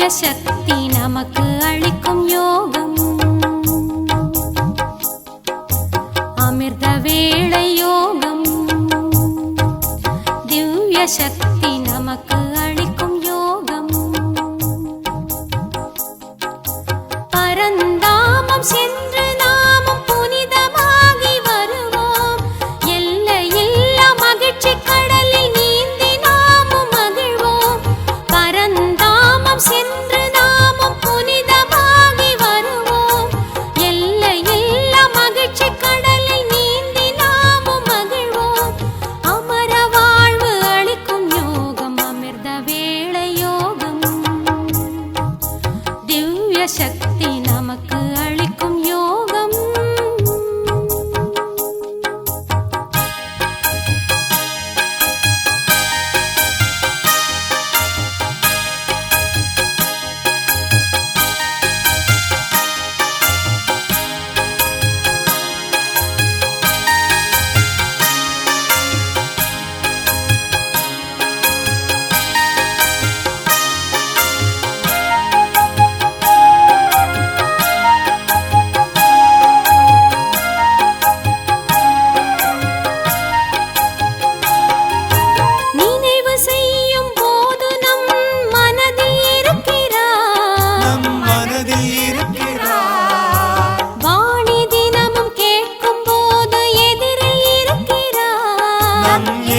திவ்ய சக்தி நமக்கு அளிக்கும் யோகம் அமிர்த வேளை யோகம் திவ்ய சக்தி நமக்கு அளிக்கும் யோகம் அறந்தாமம் சென்று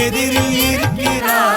எதிரி இருக்கிறார்.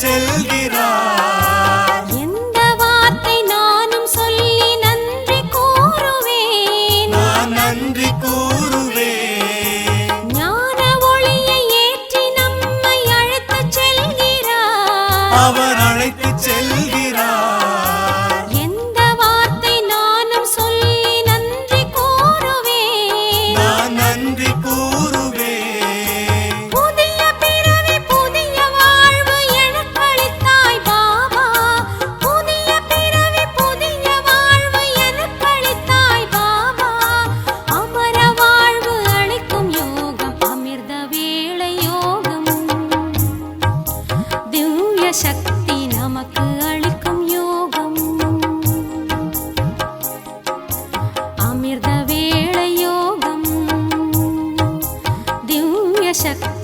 செல்கி ശക്തി നമുക്ക് അളിക്കും യോഗം. അമൃതവേള യോഗം. ദിവ്യശക്തി